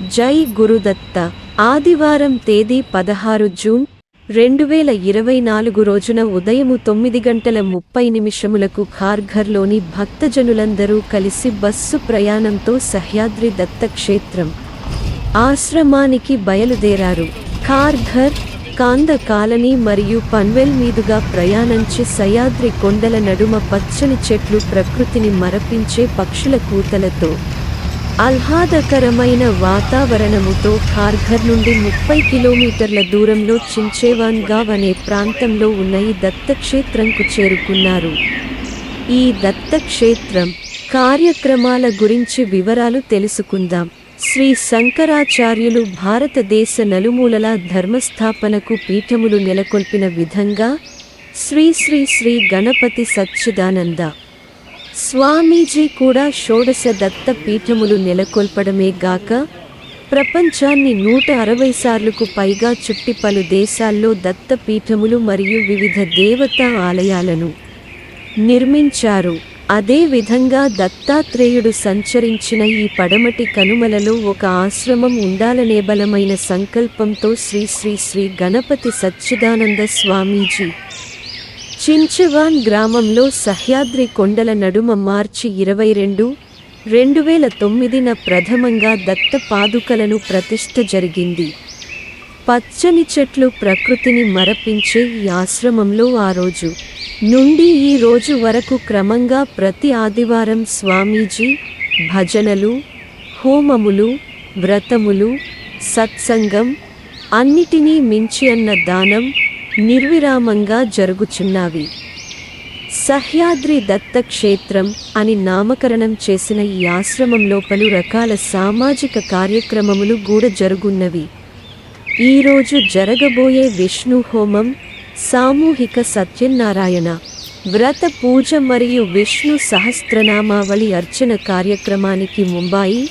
జై గురుదత్త. ఆదివారం తేదీ పదహారు జూన్ రెండు వేల ఇరవై నాలుగు రోజున ఉదయము తొమ్మిది గంటల ముప్పై నిమిషములకు ఖార్ఘర్లోని భక్తజనులందరూ కలిసి బస్సు ప్రయాణంతో సహ్యాద్రి దత్తక్షేత్రం ఆశ్రమానికి బయలుదేరారు. ఖార్ఘర్ కాంద కాలనీ మరియు పన్వెల్ మీదుగా ప్రయాణించి సయాద్రి కొండల నడుమ పచ్చని చెట్లు ప్రకృతిని మరపించే పక్షుల కూతలతో ఆహ్లాదకరమైన వాతావరణముతో ఖార్ఘర్ నుండి ముప్పై కిలోమీటర్ల దూరంలో చించేవాన్గావ్ అనే ప్రాంతంలో ఉన్న ఈ దత్తక్షేత్రంకు చేరుకున్నారు. ఈ దత్తక్షేత్రం కార్యక్రమాల గురించి వివరాలు తెలుసుకుందాం. శ్రీ శంకరాచార్యులు భారతదేశ నలుమూలల ధర్మస్థాపనకు పీఠములు నెలకొల్పిన విధంగా శ్రీ శ్రీ శ్రీ గణపతి సచ్చిదానంద స్వామీజీ కూడా షోడశ దత్త పీఠములు నెలకొల్పడమే గాక ప్రపంచాన్ని నూట అరవై సార్లకు పైగా చుట్టి పలు దేశాల్లో దత్త పీఠములు మరియు వివిధ దేవతా ఆలయాలను నిర్మించారు. అదేవిధంగా దత్తాత్రేయుడు సంచరించిన ఈ పడమటి కనుమలలో ఒక ఆశ్రమం ఉండాలనే బలమైన సంకల్పంతో శ్రీ శ్రీ శ్రీ గణపతి సచ్చిదానంద స్వామీజీ చించవాన్ గ్రామంలో సహ్యాద్రి కొండల నడుమ మార్చి ఇరవై రెండు రెండు వేల తొమ్మిదిన ప్రథమంగా దత్త పాదుకలను ప్రతిష్ఠ జరిగింది. పచ్చని చెట్లు ప్రకృతిని మరపించే ఈ ఆశ్రమంలో ఆ రోజు నుండి ఈ రోజు వరకు క్రమంగా ప్రతి ఆదివారం స్వామీజీ భజనలు హోమములు వ్రతములు సత్సంగం అన్నిటినీ మించి అన్న దానం నిర్విరామంగా జరుగుచున్నవి. సహ్యాద్రి దత్త క్షేత్రం అని నామకరణం చేసిన ఈ ఆశ్రమంలో పలు రకాల సామాజిక కార్యక్రమములు కూడా జరుగున్నవి. ఈరోజు జరగబోయే విష్ణు హోమం సామూహిక సత్యనారాయణ వ్రత పూజ మరియు విష్ణు సహస్రనామావళి అర్చన కార్యక్రమానికి ముంబాయి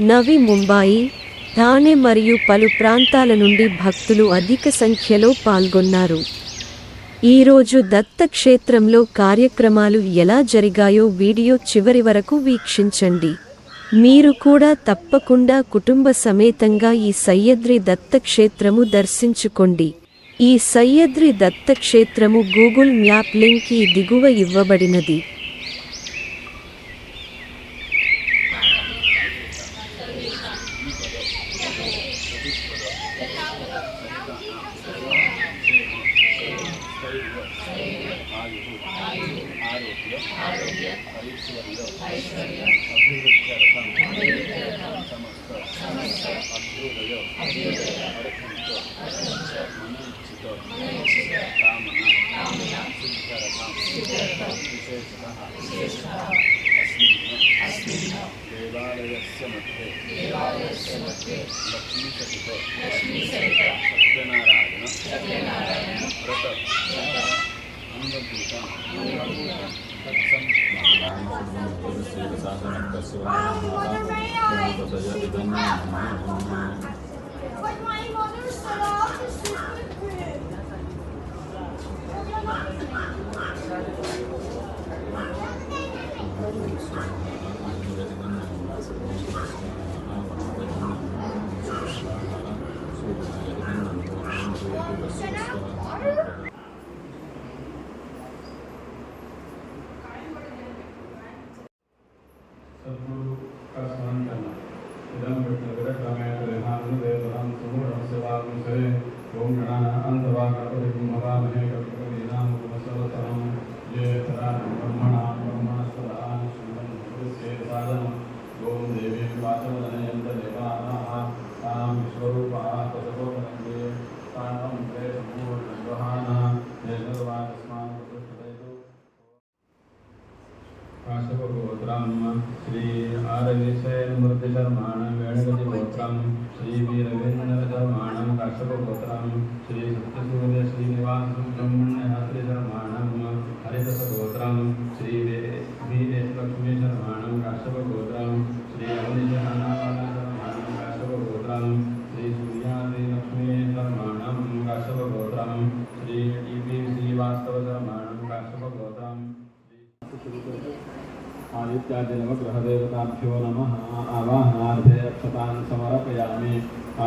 నవి ముంబాయి థానే మరియు పలు ప్రాంతాల నుండి భక్తులు అధిక సంఖ్యలో పాల్గొన్నారు. ఈరోజు దత్తక్షేత్రంలో కార్యక్రమాలు ఎలా జరిగాయో వీడియో చివరి వరకు వీక్షించండి. మీరు కూడా తప్పకుండా కుటుంబ సమేతంగా ఈ సయ్యద్రి దత్తక్షేత్రము దర్శించుకోండి. ఈ సయ్యద్రి దత్తక్షేత్రము గూగుల్ మ్యాప్ లింక్ ఈ దిగువ ఇవ్వబడినది. దేవాలయస్య మధ్యే Lakshmi But my mother said I have to sleep with him. तां प्रेतमूर्धवहानः निर्गर्वादस्मान् प्रतिष्ठितैतो काशपगोत्रं श्री आरविशयनमूर्तिशर्माणं वेणुगतिगोत्रं श्री वीरवीन्द्रशर्माणं काश्यपगोत्रं श्री सत्यसूर्य श्रीनिवासं ब्रह्मण्यहात्रिशर्माणं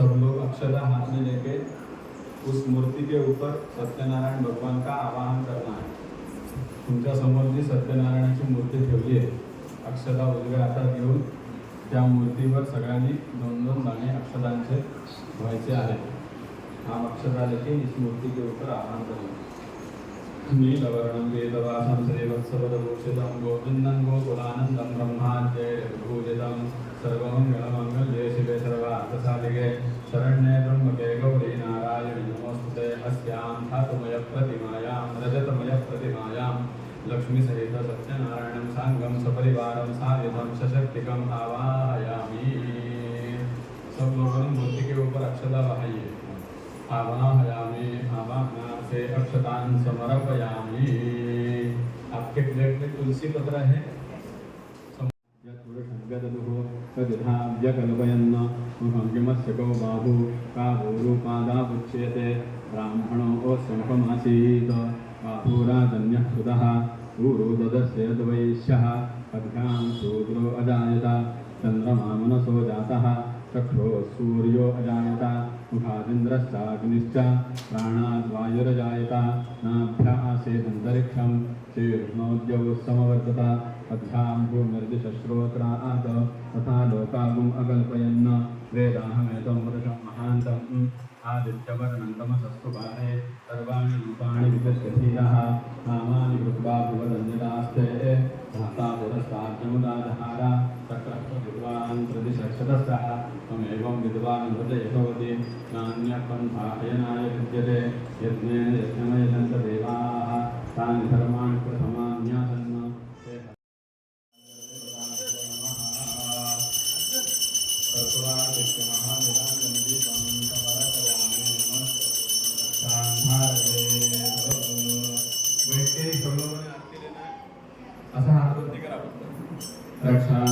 सब लोग अक्षरा हाथ में लेके उस मूर्ति के ऊपर सत्यनारायण भगवान का आवाहन करना है। तुमच्यासमोर जी सत्यनारायणाची मूर्ती ठेवली आहे अक्षता उजव्या हातात घेऊन त्या मूर्तीवर सगळ्यांनी दोन दोन गाणे अक्षतांचे व्हायचे आहेत हा अक्षता लेके इस मूर्ति के ऊपर आह्वान करेंगे नीलवर्णं वेदवासं श्रीवत्सवदभूषितं गोविन्दं गोकुलानन्दं ब्रह्माद्यैर्भूषितं सर्वमङ्गलमङ्गल्ये शिवे सर्वार्थसाधिके शरण्ये त्र्यम्बके गौरी नारायणि। नमोऽस्तुते अस्यां धातुमयप्रतिमायां रजतमयप्रतिमायां लक्ष्मीसहित सत्यनारायणं साङ्गं, सपरिवारं सायुधं सशक्तिकम् आवाहयामि सब लोगों मूर्ति के ऊपर अक्षता बहाई है आवाहयामि आवाहनार्थे अक्षतान् समर्पयामि। आपके प्लेट में तुलसी पत्र है? तदिधाव्यकल्पयन् मुखङ्गिमस्य गौ बाहु काभूरुपादापुच्यते ब्राह्मणो शङ्खमासीत् बाहुराजन्यः सुतः। ऊरु ददस्य द्वैश्यः पद्भ्यां शूद्रो अजायत। चन्द्रमा मनसो जातः। चक्षो सूर्यो अजायत। मुखादिन्द्रश्चाग्निश्च। प्राणाद्वायुरजायत। नाभ्या आसेदन्तरिक्षं शीर्ष्णोद्यौ समवर्तत। अध्यां भूमिर्दिशश्रोत्रात् तथा लोकागुम् अकल्पयन् वेदाहमेतं पुरुषं महान्तम्। आदित्यवर्णं तमसस्तु पारे सर्वाणि रूपाणि विगत्यधीरः नामानि कृत्वा भुवदन्यदास्ते धाता पुरस्ताज्ञमुदाधार चक्रः विद्वान् प्रतिशक्षतस्तः त्वमेवं विद्वान् हृदय भवति नान्यपन्थायनाय विद्यते। यज्ञेन यज्ञमयजन्त देवाः तानि धर्माणि प्रथमान्यासन् रक्षां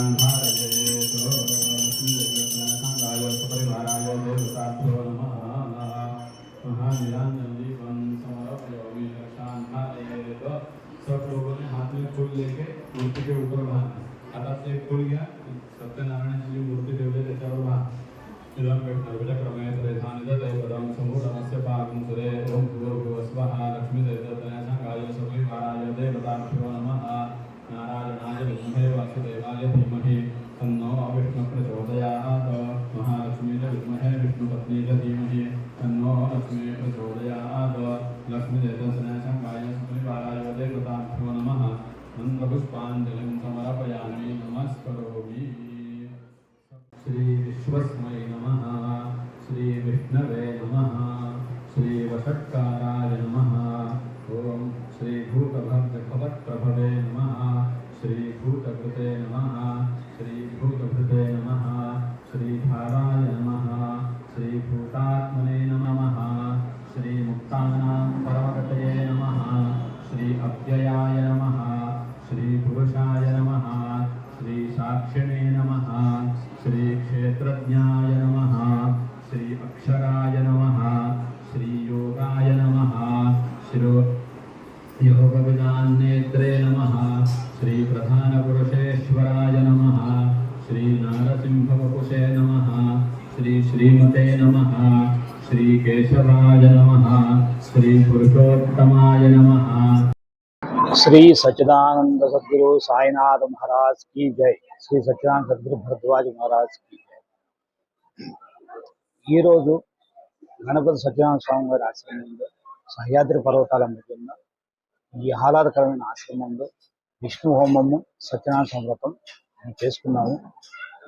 श्री केशवाय नमः श्री पुरुषोत्तमाय नमः श्री सच्चिदानंद सदगुरु साईनाथ महाराज की जय శ్రీ సత్యనారాయణ సద్గురు భరద్వాజ్ మహారాజ్ की जय ఈరోజు గణపతి సత్యనారాయణ స్వామి వారి ఆశ్రమంలో సహ్యాద్రి పర్వతాల మధ్యన ఈ ఆహ్లాదకరమైన ఆశ్రమంలో విష్ణు హోమము సత్యనారాయణ స్వామి వ్రతం మేము చేసుకున్నాము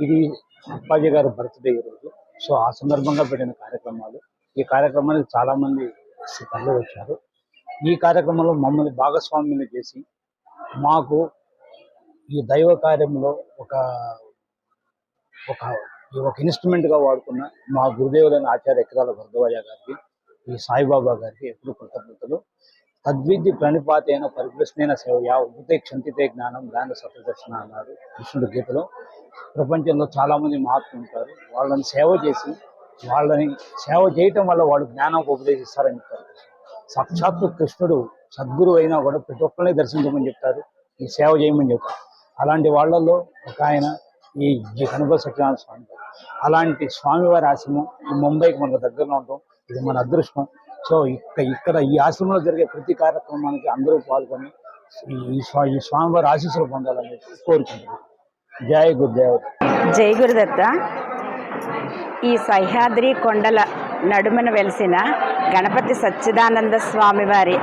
ఇది అప్పాజీ గారి బర్త్డే ఈరోజు సో ఆ సందర్భంగా పెట్టిన కార్యక్రమాలు ఈ కార్యక్రమానికి చాలా మంది తరలి వచ్చారు ఈ కార్యక్రమంలో మమ్మల్ని భాగస్వామ్యులు చేసి మాకు ఈ దైవ కార్యంలో ఒక ఒక ఈ ఒక ఇన్స్ట్రుమెంట్గా వాడుకున్న మా గురుదేవులైన ఆచార్య ఎక్కడాల భరద్వాజ గారికి ఈ సాయిబాబా గారికి ఎప్పుడు కృతజ్ఞతలు. తద్విద్య ప్రణిపాతైన పరిప్రశ్నైన సేవయా ఉదితే క్షంతితే జ్ఞానం దాని సత్యదర్శన అన్నారు కృష్ణుడు గీతలో. ప్రపంచంలో చాలామంది మహాత్ములు ఉంటారు. వాళ్ళని సేవ చేసి వాళ్ళని సేవ చేయటం వల్ల వాళ్ళు జ్ఞానం ఉపదేశిస్తారని చెప్తారు. సాక్షాత్తు కృష్ణుడు సద్గురు అయినా కూడా ప్రతి ఒక్కరిని దర్శించమని చెప్తారు ఈ సేవ చేయమని చెప్తారు. అలాంటి వాళ్ళల్లో ఒక ఆయన ఈ కనుగోల సత్యనారాయణ స్వామి. అలాంటి స్వామివారి ఆశ్రమం ఈ ముంబైకి మనకు దగ్గరలో ఉంటాం ఇది మన అదృష్టం. సో ఇక్కడ ఇక్కడ ఈ ఆశ్రమంలో జరిగే ప్రతి కార్యక్రమానికి అందరూ పాల్గొని ఈ- ఈ ఈ స్వామివారి ఆశీస్సులు పొందాలని కోరుకుంటున్నాను జై గురుదేవత జై గురుదత్త. ఈ సహ్యాద్రి కొండల నడుమన వెలిసిన గణపతి సచ్చిదానంద స్వామి వారి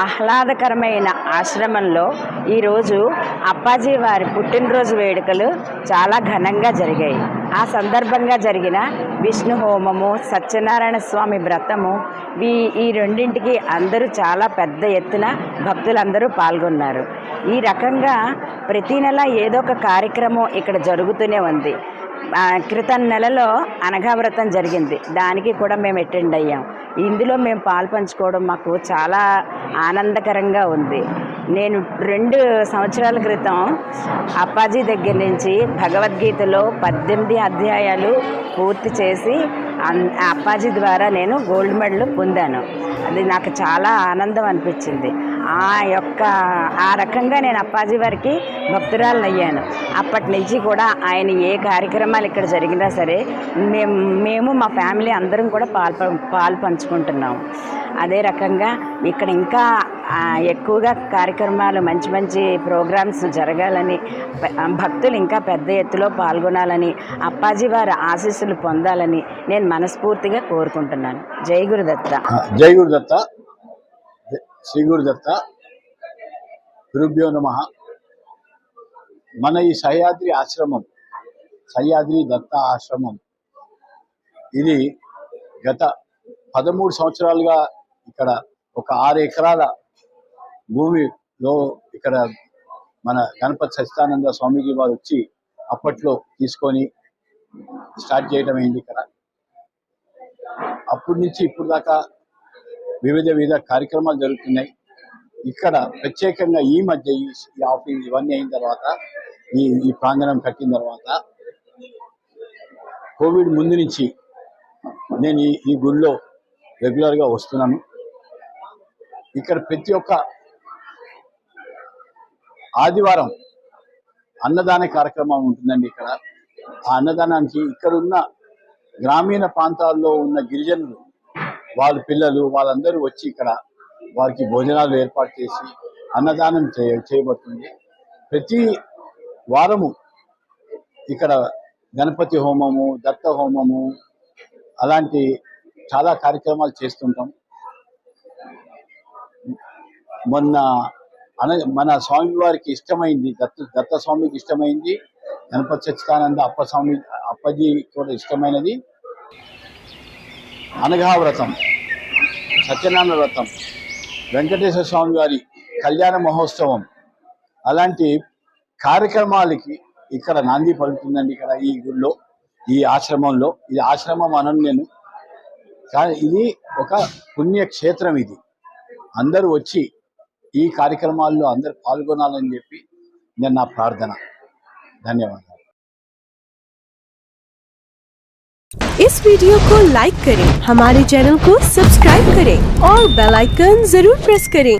ఆహ్లాదకరమైన ఆశ్రమంలో ఈరోజు అప్పాజీ వారి పుట్టినరోజు వేడుకలు చాలా ఘనంగా జరిగాయి. ఆ సందర్భంగా జరిగిన విష్ణు హోమము సత్యనారాయణ స్వామి వ్రతము ఈ ఈ రెండింటికి అందరూ చాలా పెద్ద ఎత్తున భక్తులందరూ పాల్గొన్నారు. ఈ రకంగా ప్రతి నెల ఏదో ఒక కార్యక్రమం ఇక్కడ జరుగుతూనే ఉంది. క్రితం నెలలో అనఘావ్రతం జరిగింది. దానికి కూడా మేము అటెండ్ అయ్యాం. ఇందులో మేము పాలు పంచుకోవడం మాకు చాలా ఆనందకరంగా ఉంది. నేను రెండు సంవత్సరాల క్రితం అప్పాజీ దగ్గర నుంచి భగవద్గీతలో పద్దెనిమిది అధ్యాయాలు పూర్తి చేసి అప్పాజీ ద్వారా నేను గోల్డ్ మెడల్ పొందాను. అది నాకు చాలా ఆనందం అనిపించింది. ఆ యొక్క ఆ రకంగా నేను అప్పాజీ వారికి భక్తురాలను అయ్యాను అప్పటి నుంచి కూడా ఆయన ఏ కార్యక్రమాలు ఇక్కడ జరిగినా సరే మేము మేము మా ఫ్యామిలీ అందరం కూడా పాలు పాలు పంచుకుంటున్నాము. అదే రకంగా ఇక్కడ ఇంకా ఎక్కువగా కార్యక్రమాలు మంచి మంచి ప్రోగ్రామ్స్ జరగాలని భక్తులు ఇంకా పెద్ద ఎత్తులో పాల్గొనాలని అప్పాజీ వారి ఆశీస్సులు పొందాలని నేను మనస్ఫూర్తిగా కోరుకుంటున్నాను. జై గురుదత్త. జై గురుదత్త. శ్రీ గురుదత్త. గురుభ్యో నమ. మన ఈ సహ్యాద్రి ఆశ్రమం సహ్యాద్రి దత్త ఆశ్రమం ఇది గత పదమూడు సంవత్సరాలుగా ఇక్కడ ఒక ఆరు ఎకరాల భూమిలో ఇక్కడ మన గణపతి సచ్చిదానంద స్వామీజీ వారు వచ్చి అప్పట్లో తీసుకొని స్టార్ట్ చేయడం అయింది ఇక్కడ. అప్పటి నుంచి ఇప్పుడు దాకా వివిధ వివిధ కార్యక్రమాలు జరుగుతున్నాయి. ఇక్కడ ప్రత్యేకంగా ఈ మధ్య ఈ ఆఫీస్ ఇవన్నీ అయిన తర్వాత ఈ ఈ ప్రాంగణం కట్టిన తర్వాత కోవిడ్ ముందు నుంచి నేను ఈ ఈ గుడిలో రెగ్యులర్గా వస్తున్నాను. ఇక్కడ ప్రతి ఒక్క ఆదివారం అన్నదాన కార్యక్రమం ఉంటుందండి ఇక్కడ. ఆ అన్నదానానికి ఇక్కడ ఉన్న గ్రామీణ ప్రాంతాల్లో ఉన్న గిరిజనులు వాళ్ళ పిల్లలు వాళ్ళందరూ వచ్చి ఇక్కడ వారికి భోజనాలు ఏర్పాటు చేసి అన్నదానం చేయ చేయబడుతుంది. ప్రతి వారము ఇక్కడ గణపతి హోమము దత్త హోమము అలాంటి చాలా కార్యక్రమాలు చేస్తుంటాం. మొన్న అన మన స్వామివారికి ఇష్టమైంది దత్త దత్త స్వామికి ఇష్టమైంది గణపతి సచ్చిదానంద అప్ప స్వామి అప్పజీ కూడా ఇష్టమైనది. అనఘా వ్రతం సత్యనారాయణ వ్రతం వెంకటేశ్వర స్వామి వారి కళ్యాణ మహోత్సవం అలాంటి కార్యక్రమాలకి ఇక్కడ నాంది పలుకుతుందండి ఇక్కడ ఈ గుడిలో ఈ ఆశ్రమంలో. ఇది ఆశ్రమం అనను నేను. కానీ ఇది ఒక పుణ్యక్షేత్రం ఇది. అందరూ వచ్చి ఈ కార్యక్రమాల్లో అందరూ పాల్గొనాలని చెప్పి నేను నా ప్రార్థన ధన్యవాదాలు इस वीडियो को लाइक करें हमारे चैनल को सब्सक्राइब करें और बेल आइकन जरूर प्रेस करें